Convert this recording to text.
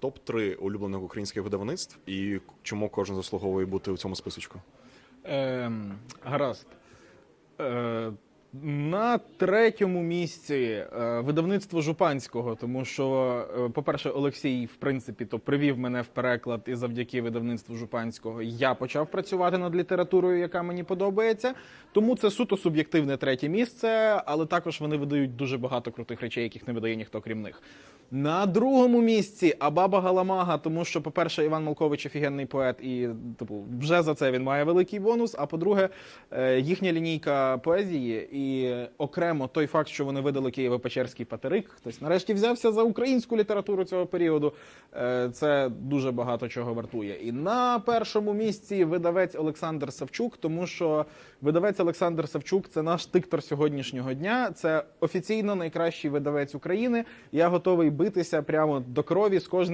топ 3 улюблених українських видавництв і чому кожен заслуговує бути у цьому списочку? Е, гаразд. Е, на третьому місці е, видавництво Жупанського, тому що, е, по-перше, Олексій, в принципі, то привів мене в переклад, і завдяки видавництву Жупанського я почав працювати над літературою, яка мені подобається. Тому це суто суб'єктивне третє місце, але також вони видають дуже багато крутих речей, яких не видає ніхто крім них. На другому місці Абаба Галамага, тому що, по-перше, Іван Малкович офігенний поет, і типу, вже за це він має великий бонус. А по-друге, е, їхня лінійка поезії, і окремо той факт, що вони видали Києво-Печерський патерик. Хтось нарешті взявся за українську літературу цього періоду. е, Це дуже багато чого вартує. І на першому місці видавець Олександр Савчук, тому що видавець Олександр Савчук це наш диктор сьогоднішнього дня. Це офіційно найкращий видавець України. Я готовий битися прямо до крові з кожним.